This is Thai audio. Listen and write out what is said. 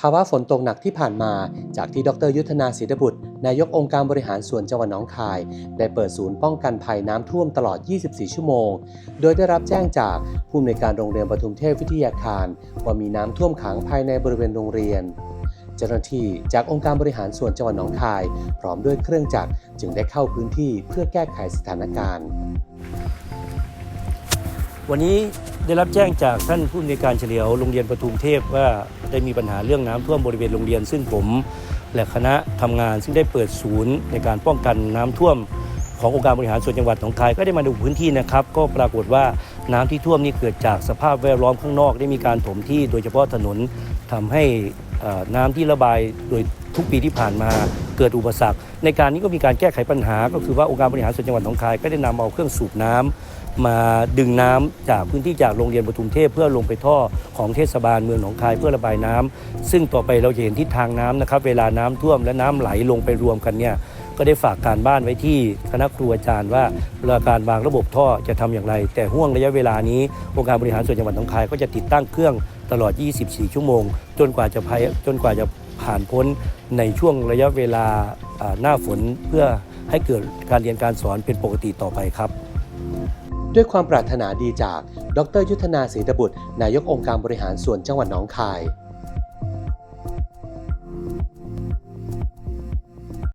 ภาวะฝนตกหนักที่ผ่านมา จากที่ดรยุทธนาศิรีบุตร นายกองค์การบริหารส่วนจังหวัดหนองคาย ได้เปิดศูนย์ป้องกันภัยน้ำท่วมตลอด 24 ชั่วโมง โดยได้รับแจ้งจากผู้อำนวยการโรงเรียนปทุมเทพวิทยาคาร ว่ามีน้ำท่วมขังภายในบริเวณโรงเรียนเจ้าหน้าที่จากองค์การบริหารส่วนจังหวัดหนองคาย พร้อมด้วยเครื่องจักรจึงได้เข้าพื้นที่เพื่อแก้ไขสถานการณ์ วันนี้ ได้รับแจ้งจากท่านผู้อำนวยการเฉลียวโรงเรียนปทุมเทพว่าได้มีปัญหาเรื่องน้ำท่วมบริเวณโรงเรียน ซึ่งผม และคณะทำงาน ซึ่งได้เปิดศูนย์ในการป้องกันน้ำท่วมขององค์การบริหารส่วนจังหวัดหนองคายก็ได้มาดูพื้นที่นะครับ ก็ปรากฏว่าน้ำที่ท่วมนี่เกิดจากสภาพแวดล้อมข้างนอก ได้มีการถมที่โดยเฉพาะถนนทำให้น้ำที่ระบายโดยทุกปีที่ผ่านมาเกิดอุปสรรค ในการนี้ก็มีการแก้ไขปัญหา ก็คือว่าองค์การบริหารส่วนจังหวัดหนองคายก็ได้นำเอาเครื่องสูบน้ำ มาดึงน้ำจากพื้นที่จากโรงเรียนปทุมเทพเพื่อลงไปท่อของเทศบาลเมืองหนองคายเพื่อระบายน้ำซึ่งต่อไปเราจะเห็นทิศทางน้ำนะครับ เวลาน้ำท่วมและน้ำไหลลงไปรวมกันเนี่ยก็ได้ฝากการบ้านไว้ที่คณะครูอาจารย์ว่าเวลาการวางระบบท่อจะทำอย่างไร แต่ห่วงระยะเวลานี้องค์การบริหารส่วนจังหวัดหนองคายก็จะติดตั้งเครื่องตลอด 24 ชั่วโมง จนกว่าจะภัยจนกว่าจะผ่านพ้นในช่วงระยะเวลาหน้าฝนเพื่อให้เกิดการเรียนการสอนเป็นปกติต่อไปครับ ด้วยความปรารถนาดีจาก ดรยุทธนาศรีตบุตร นายกองค์การบริหารส่วนจังหวัดหนองคาย